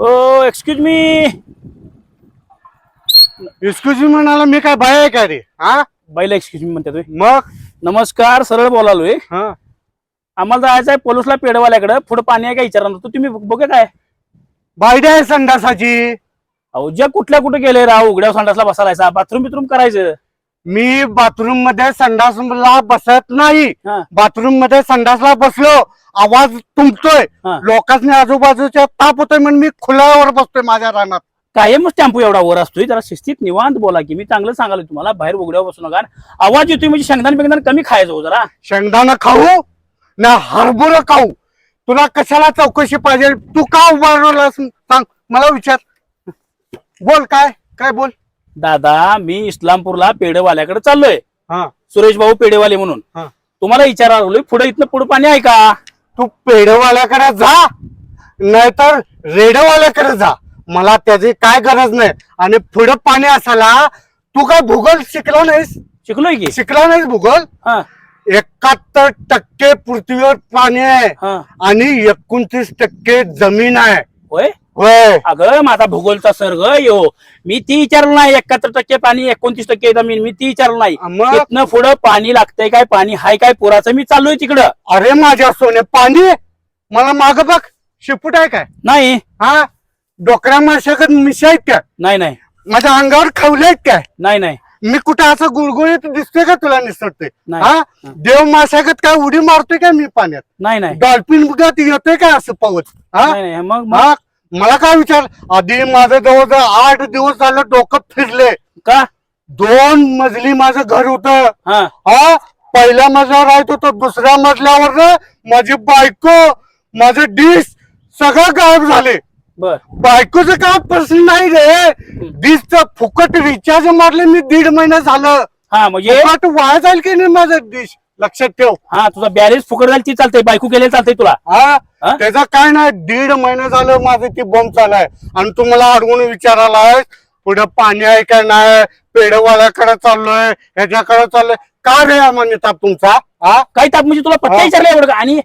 ओ excuse me excuse म्हणाला मी काय bye आहे का रे? हा? बाईला एक्सक्यूज मी म्हणते तुम्ही मग? नमस्कार सरळ बोलालोय हा. आम्हाला जायचं आहे पोलिसला पेडवाल्याकडे. पुढे पाणी आहे का विचारणार? होतो तुम्ही बघा काय. बायडे आहे संडासाची. अहो ज्या कुठल्या कुठे गेले राव उघड्या संडासला बसायला बाथरूम बिथरूम करायचं. मी बाथरूममध्ये संडासला बसत नाही. बाथरूममध्ये संडासला बसलो आवाज तुंबतोय. लोकांनी आजूबाजूच्या ताप होतोय म्हणून मी खुल्यावर बसतोय माझ्या रानात. कायमच टेम्पो एवढा वर असतोय. जरा शिस्तीत निवांत बोला की मी चांगलं सांगालोय तुम्हाला बाहेर उघड्यावर बसू नका. आवाज येतोय म्हणजे शेंगदाण बिंगदाण कमी खायचं हो जरा. शेंगदाणा खाऊ ना हरभर खाऊ. तुला कशाला चौकशी पाहिजे? तू का उभारलास सांग मला विचार. बोल काय काय बोल? दादा मी इस्लामपूरला पेढेवाल्याकडे चाललोय. हा. सुरेश भाऊ पेढेवाले म्हणून. हा. तुम्हाला विचारलोय पुढे इथनं पुढे पाणी आहे का? तू पेढवाल्याकडे जा नाहीतर रेडवाल्याकडे जा. मला त्याची काय गरज नाही. आणि पुढे पाणी असायला तू काय भूगोल शिकला नाहीस? शिकलोय की. शिकला नाहीस भूगोल? हा. एकाहत्तर टक्के पृथ्वीवर पाणी आहे. हा. आणि एकोणतीस टक्के जमीन आहे. होय? होय अगं माझा भूगोलचा सर्ग यो. मी ती विचारलं नाही एकाहत्तर टक्के पाणी एकोणतीस टक्के जमीन. मी ती विचारलं नाही. मग? पुढं पाणी लागतंय काय पाणी हाय काय पुराचं मी चाललोय तिकडं. अरे माझ्या सोने पाणी? मला माग बघ शिपूट आहे काय? नाही. हा? डोकऱ्या माशागत मिशा आहेत काय नाही नाही. माझ्या अंगावर खवले आहेत काय नाही नाही. मी कुठं असं गुळगुळीत दिसतोय का तुला निसटते नाही. हा? देव माशागत काय उडी मारतोय का मी पाण्यात? नाही नाही. डॉल्फिन येतोय का असं पावत? हा? नाही, नाही. मग मग? हा? मला काय विचार? आधी माझं जवळजवळ आठ दिवस झालं डोकं फिरले. का? दोन मजली माझं घर होतं. हा. हा पहिल्या मजल्यावर राहत होतो दुसऱ्या मजल्यावर माझी बायको माझं डिश सगळं गायब झाले. बर. बायकोचं काय प्रश्न नाही रे. डिशचं फुकट रिचार्ज मारले मी दीड महिना झालं. हा म्हणजे? फुकट वाया जाईल की नाही माझं डिश? लक्षात ठेव हा तुझा बॅलेन्स फुकट झाली ती चालते बायको केलेलं चालतंय तुला हा हा? त्याचं काय नाही दीड महिना झालं माझं ती बॉम्ब चालाय आणि तू मला अडवून विचारायला पुढे पाणी आहे का नाही पेढवाल्याकडे चाललोय ह्याच्याकडे चाललोय का रे अमान्य ताप तुमचा हा काय ताप म्हणजे तुला पत्ता हा. विचारलं एवढं का? आणि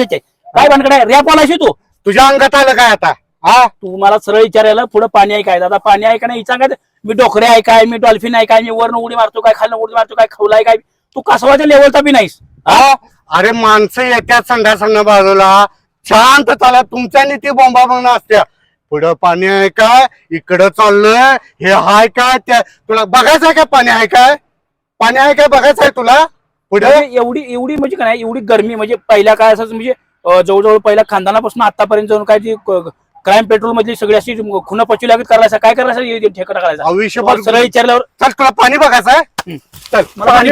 याचे. काय भानकडे रॅप बोलायची तू तुझ्या अंगात आलं काय आता हा तू मला सरळ विचारायला पुढे पाणी आहे काय दादा पाणी आहे का नाही सांगायचं मी डोकरे आहे काय मी डॉल्फिन आहे काय मी वरनं उडी मारतो काय खालनं उडी मारतो काय खवलाय काय? तू कसवाच्या लेवलचा बी नाहीस. हा अरे माणसं येत्यात संध्यासंध्या बाजूला. शांत चाला तुमच्यानी ती बोंबा म्हणून असत्या. पुढं पाणी आहे काय? इकडं चाललंय हे हाय काय? त्या तुला बघायचं आहे का पाणी आहे काय? पाणी आहे काय? बघायचं आहे तुला? पुढे? म्हणजे एवढी एवढी म्हणजे काय एवढी गरमी म्हणजे पहिल्या काय असं म्हणजे अं, जवळजवळ पहिल्या खानदानापासून आतापर्यंत जाऊन काय जी क्राईम पेट्रोल मधली सगळी अशी खुन पचू लागत करायचं काय करायचं ठेकडा करायचा सरळ विचारल्यावर चल तुला पाणी बघायचं आहे? चल मला पाणी。